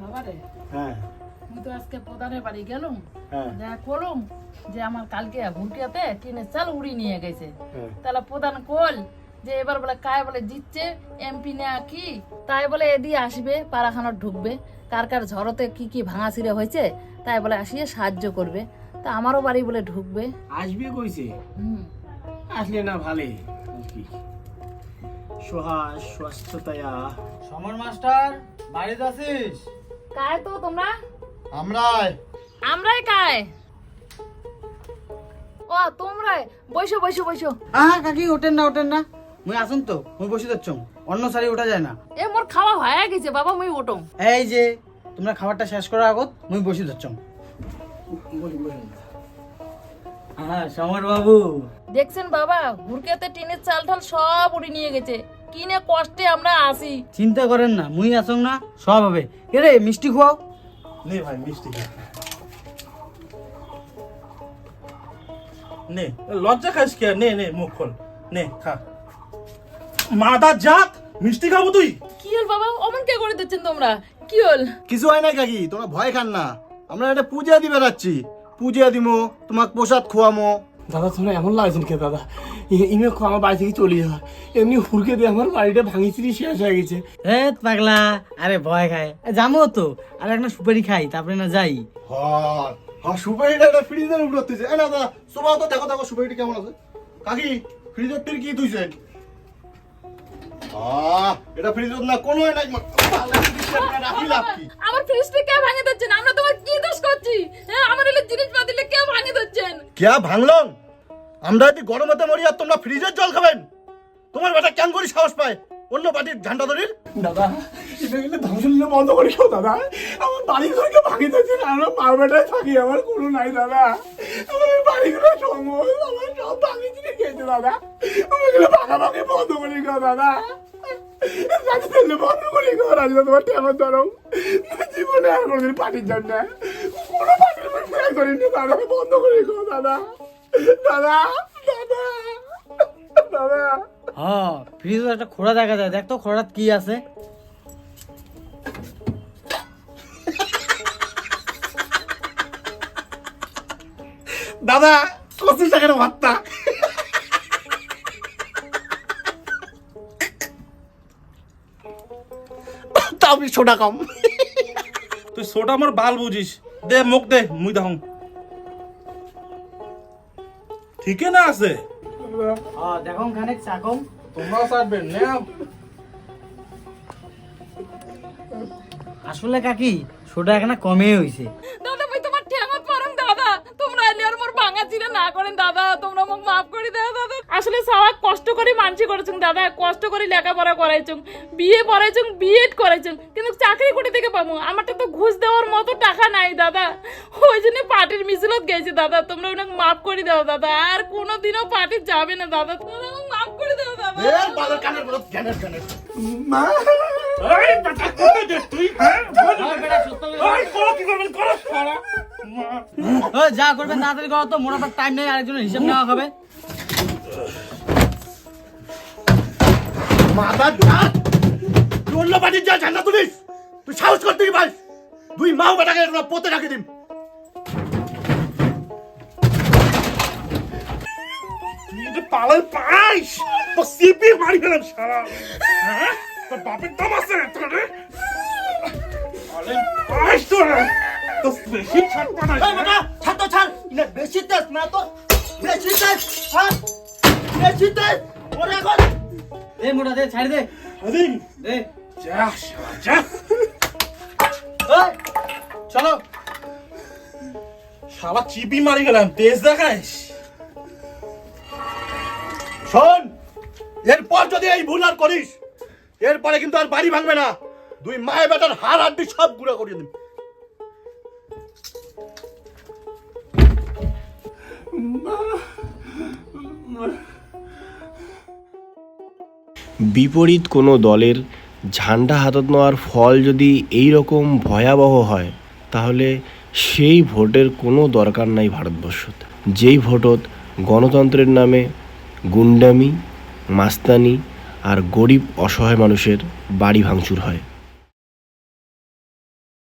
বাবারে? হ্যাঁ। আমি তো আজকে প্রধানের বাড়ি গেলুম হ্যাঁ। দেখা যে আমার কালকে চাল উড়ি নিয়ে গেছে। হ্যাঁ। তাহলে প্রধান কল যে এবার বলে কায় বলে জিতছে এমপি না কি? তাই বলে এদিকে আসবে পাড়াখানা ঢুকবে কার কার ঝড়তে কি কি ভাঙা ছিঁড়ে হয়েছে তাই বলে আসিয়ে সাহায্য করবে। তা আমারও বাড়ি বলে ঢুকবে। আসবে কইছে? হুম। আসলে না ভালে। সুহাস সমর মাস্টার বাড়িতে আছিস? কায় তো তোমরা? আমরাই। আমরাই কায় ও তোমরাই। বসো বসো বসো। আহা কাকি ওঠেন না ওঠেন না। মুই আসুন তো মুই বসে যাচ্ছ অন্য সারি ওঠা যায় না। এ মোর খাওয়া হয়ে গেছে বাবা মুই ওটো এই যে তোমরা খাবারটা শেষ করার আগত মুই বসে যাচ্ছ হ্যাঁ সমর বাবু। দেখছেন বাবা ঘুরকেতে টিনের চাল ঠাল সব উড়ে নিয়ে গেছে। কিনে কষ্টে আমরা আসি চিন্তা করেন না মুই আসুন না সব হবে। এরে মিষ্টি খাওয়াও নে ভাই মিষ্টি খা। নে লজ্জা খাস কে নে নে মুখ খোল। নে খা। মাদা জাত মিষ্টি খাব তুই? কি হল বাবা? অমন কে করে দিচ্ছেন তোমরা? কি হল? কিছু হয় নাই কাকি তোমরা ভয় খান না। আমরা একটা পূজা দিবে যাচ্ছি পূজা দিমো তোমাকে প্রসাদ খোয়ামো। দাদা তোমরা এমন লাগছেন কে দাদা। ইমে আমার বাড়ি থেকে চলে যাওয়া এমনি হুড়কে দিয়ে আমার বাড়িটা ভাঙি চিরি শেষ হয়ে গেছে। এ পাগলা আরে ভয় খায়। যাব তো আর একটা সুপারি খাই তারপরে না যাই। হ্যাঁ হ্যাঁ সুপারিটা একটা ফ্রিজের উপর তুইছে এ দাদা সোমা তো দেখো দেখো সুপারিটা কেমন আছে। কাকি ফ্রিজের তীর কি তুইছেন? আহ এটা ফ্রিজত না কোনো কি? আমার ফ্রিজটা কে ভাঙে দিচ্ছেন? আমরা তোমার কি দোষ করছি? হ্যাঁ আমার এলে জিনিস পাতিলে কে ভাঙে দিচ্ছেন? কেয়া ভাঙলং আমরা যদি গরমেতে মরি আর তোমরা ফ্রিজের জল খাবেন। তোমার বেটা কেন করি সাহস পায়। অন্য পার্টির ঝান্ডা ধরির দাদা কিন্তু ধ্বংসলীলা বন্ধ করে খেও দাদা। আমার বাড়ি ঘরকে ভাঙি দিচ্ছে আমরা মা বেটায় থাকি আমার কোনো নাই, দাদা। আমার বাড়িগুলো সম্ভব আমার সব ভাঙি চিনে খেয়েছে, দাদা। এগুলো ভাঙি বন্ধ করে খেও দাদা। রাজি বন্ধ করে খেও রাজি তোমার টেমন জীবনে আর কোনোদিন পার্টির জন্য কোনো পার্টির করিনি দাদা, বন্ধ করে খেও দাদা। দাদা দাদা দাদা। হ্যাঁ ফ্রিজ একটা খোড়া দেখা যায়। দেখ তো খোড়াত কি আছে। দাদা পঁচিশ টাকার ভাত্তা তা আপনি সোনা কম। তুই সোটা আমার বাল বুঝিস। দে মুখ দে মুই দাও ঠিকই না আছে? দেখো খানিক চাকম তোমরাও চাটবেন আসলে কাকি সোডা এখানে কমে হইছে। দাদা মই তোমার ঠ্যাঙত পারেন দাদা। তোমরা এলে আর মোর ভাঙা ছিল না করেন দাদা। তোমরা মোক সবাই কষ্ট করে মানছি করেছেন দাদা কষ্ট করে লেখাপড়া করাইছুম বিয়ে পড়াইছুম বিএড করাইছুম কিন্তু চাকরি করে থেকে পাবো আমারটা তো ঘুষ দেওয়ার মতো টাকা নাই দাদা। ওই জন্য পার্টির মিছিলত গেছি দাদা তোমরা ওনাকে মাফ করে দাও দাদা আর কোনোদিনও পার্টি যাবে না দাদা তোমরা মাফ করে দাও দাদা। মা। যা করবেন তাড়াতাড়ি করো তো মোটামুটি টাইম নেই আরেকজনের হিসাব নেওয়া হবে। মাথা জাত তুই অন্য পার্টির যা ঝান্ডা তুলিস তুই সাহস করতে কি পারিস। দুই মাও বেটাকে এগুলো পোতে রাখে দিন পালাই পাইস তো সিপি মারি ফেলাম সারা। হ্যাঁ? তোর বাপের দম আছে তোর পালাই পাইস তোর তো বেশি ছাড় পানাই ছাড় তো ছাড়। ইলে বেশি তেজ না তো বেশি তেজ হ্যাঁ বেশি তেজ। ওরে এখন দে মোটা দে ছাড়ি দে। আদিন দে। যা শালা যা। ওই, চলো। শালা চিপি মারি গেলাম তেজ দেখাইস? শোন এরপর যদি এই ভুল আর করিস এরপরে কিন্তু আর বাড়ি ভাঙবে না। দুই মায়ের বেটার হাড় হাড্ডি সব গুঁড়া করিয়ে দিন বিপরীত কোনো দলের ঝান্ডা হাতত নেওয়ার ফল যদি এই রকম ভয়াবহ হয়, তাহলে সেই ভোটের কোনো দরকার নাই ভারতবর্ষত। যেই ভোটত গণতন্ত্রের নামে গুন্ডামি, মাস্তানি আর গরিব অসহায় মানুষের বাড়ি ভাঙচুর হয়।